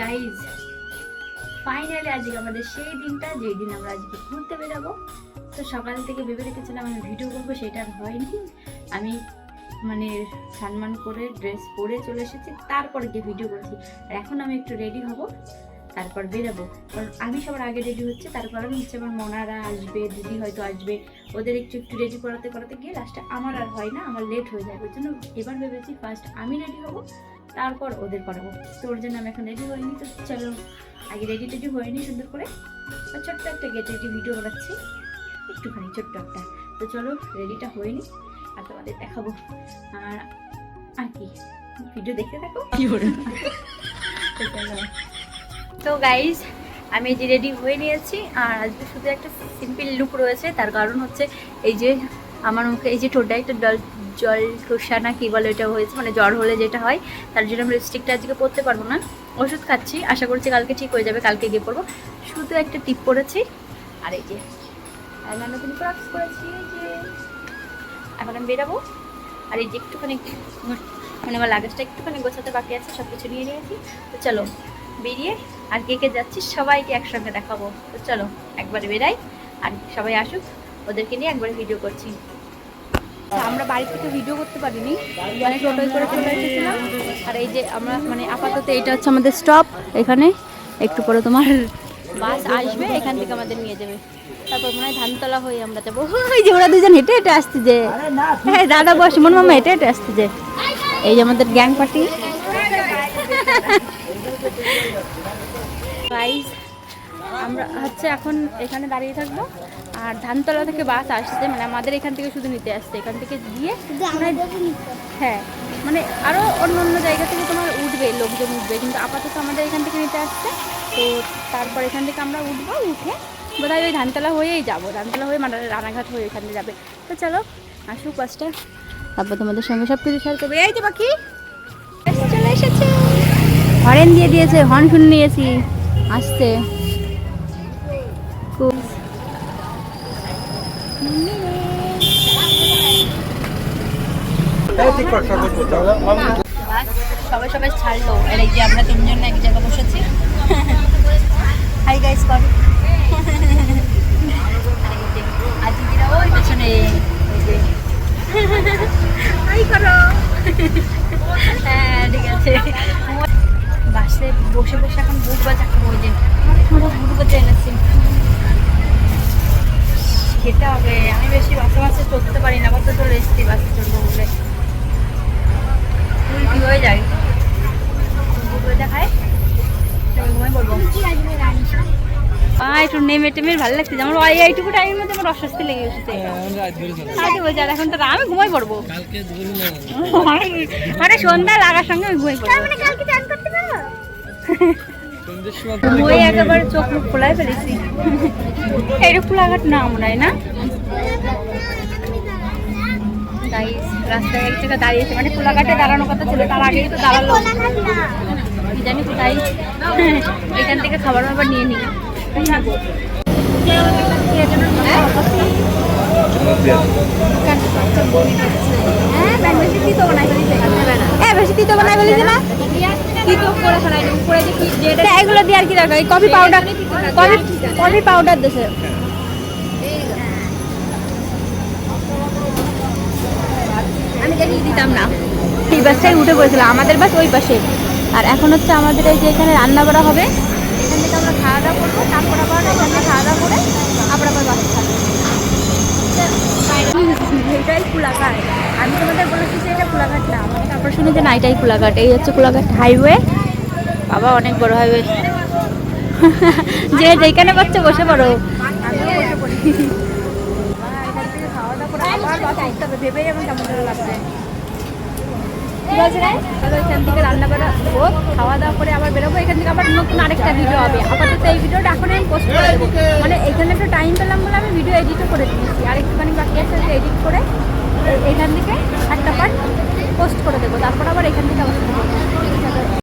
Guys finally আজকে আমাদের সেই দিনটা, যেই দিন আমরা আজকে ঘুরতে বেরাবো। তো সকাল থেকে ভেবে রেখেছিলাম আমি ভিডিও করব, সেটা হয়নি। আমি মানে সম্মান করে ড্রেস পরে চলে এসেছি, তারপরে গিয়ে ভিডিও করেছি। আর এখন আমি একটু রেডি হব। তারপর বেরাবো। কারণ আমি সবার আগে রেডি হচ্ছে তারপর আমি হচ্ছে আমার মনারা আসবে দিদি হয়তো আসবে। ওদের একটু একটু রেডি করাতে করাতে গিয়ে লাস্টে আমার আর হয় না আমার লেট হয়ে যায়। ওই জন্য এবার ভেবেছি ফার্স্ট আমি রেডি হব তারপর ওদের করাবো। তো ওর জন্য আমি এখন রেডি হইনি তো চলো আগে রেডি টেডি হয়নি সুন্দর করে। আর ছোট্ট একটা গেট রেডি ভিডিও বানাচ্ছি। একটুখানি ছোট্ট একটা। তো চলো রেডিটা হয়নি। আর তোমাদের দেখাবো। আর আর কি? ভিডিও দেখতে থাকো। চলো। তো গাইজ আমি এই যে রেডি হয়ে নিয়েছি, আর আজকে শুধু একটা সিম্পল লুক রয়েছে, তার কারণ হচ্ছে এই যে আমার মুখে এই যে ঠোঁটটা একটা জল জল ঠোসা না কী বলে এটা হয়েছে মানে জ্বর হলে যেটা হয়, তার জন্য আমি লিপস্টিকটা আজকে পরতে পারব না। ওষুধ খাচ্ছি, আশা করছি কালকে ঠিক হয়ে যাবে, কালকে গিয়ে পরবো। শুধু একটা টিপ পরেছি, আর এই যে এই যে। এখন আমি বেরাবো, আর এই যে একটুখানি মানে আমার লাগেজটা একটুখানি গোছাতে বাকি আছে সব কিছু নিয়ে নিয়েছি। তো চলো, বেরিয়ে আর কে কে যাচ্ছি সবাইকে একসঙ্গে দেখাবো। তো চলো, একবারে বেরাই আর সবাই আসুক, ওদেরকে নিয়ে একবারে ভিডিও করছি। আমরা বাড়ি থেকে ভিডিও করতে পারিনি মানে করে চলে এসেছিলাম। আর এই যে আমরা মানে আপাতত এটা হচ্ছে আমাদের স্টপ এখানে একটু পরে তোমার বাস আসবে, এখান থেকে আমাদের নিয়ে যাবে। তারপর মনে হয় ধানতলা হয়ে আমরা যাব। ওই যে ওরা দুজন হেঁটে হেঁটে যে। হ্যাঁ দাদা মন মামা যে। এই যে আমাদের গ্যাং পার্টি। গাইস আমরা হচ্ছে এখন এখানে দাঁড়িয়ে থাকব। আর ধানতলা থেকে বাস আসছে মানে আমাদের এখান থেকে শুধু নিতে আসছে। এখান থেকে গিয়ে হ্যাঁ মানে আরও অন্য অন্য জায়গা থেকে তোমার উঠবে লোকজন উঠবে। কিন্তু আপাতত আমাদের এখান থেকে নিতে আসছে। তো তারপর এখান থেকে আমরা উঠবো উঠে বোধহয় ওই ধানতলা হয়েই যাব। ধানতলা হয়ে মানে রানাঘাট হয়ে এখানে যাবে। তো চলো আসুক বাসটা। তারপর তোমাদের সঙ্গে সব কিছু শেয়ার করবে। এই যে পাখি। চলে এসেছে। হরেন দিয়ে দিয়েছে হর্ন শুনে নিয়েছি। আসতে সবাই সবাই ছাড়লো। আর এই যে আমরা তিনজন এক জায়গায় বসেছি। হাই গাইস কর। আজ দিদিরা ওই পেছনে হাই করো। হ্যাঁ ঠিক আছে। বাসে বসে বসে এখন বুক বাজা খাব ওই যে। বুক বাজা এনেছি। খেতে হবে। আমি বেশি বাসে বাসে চলতে পারি না কত চলে এসেছি বাসে চলবো বলে। উল্টি হয়ে যায়? বুক বাজা একটু নেমে টেমে ভালো লাগছে আমার ওই এইটুকু টাইমের মধ্যে আমার অস্বস্তি লেগে আজ আর এখন তো আমি ঘুমাই পড়ব। মানে সন্ধ্যা লাগার সঙ্গে আমি ঘুমাই পড়ব। ঘুমিয়ে একেবারে চোখ মুখ খোলাই ফেলেছি। এটা খোলাঘাট না মনে হয় না? Guys, রাস্তায় এক জায়গায় দাঁড়িয়েছে মানে খোলাঘাটে দাঁড়ানোর কথা ছিল তার আগেই তো দাঁড়াল। জানি কোথায় এখান থেকে খাবার দাবার নিয়ে নিই হ্যাঁ বেশি তিতো বানাই ফেলেছে। না তা এগুলো দিয়ে আর কি দরকার? Coffee powder coffee coffee powder দেশে আমি জানি দিতাম না। এই বাসটাই উঠে পড়েছিল আমাদের বাস ওই পাশে। আর এখন হচ্ছে আমাদের এই যে এখানে রান্না করা হবে। এখান থেকে আমরা খাওয়া দাওয়া করব তারপর আবার এখানে খাওয়া দাওয়া করে আবার আবার বাসে এটাই কুলাঘাট। আমি তোমাদের বলেছি যে এটা যে না, এটাই এই হচ্ছে কুলাঘাট হাইওয়ে বাবা, অনেক বড় হাইওয়ে যে যেখানে পাচ্ছ বসে পড়ো। ভেবেই আমার কেমন লাগছে। এখান থেকে রান্না করা হোক খাওয়া দাওয়া করে আবার বেরোবো। এখান থেকে আবার নতুন আরেকটা ভিডিও হবে। আপাতত এই ভিডিওটা আমি পোস্ট করে দেবো। মানে এখানে একটু টাইম পেলাম বলে আমি ভিডিও এডিটও করে দিয়েছি। আর বাকি আছে এডিট করে এখান থেকে একটা পার্ট পোস্ট করে দেবো। তারপর আবার এখান থেকে করব।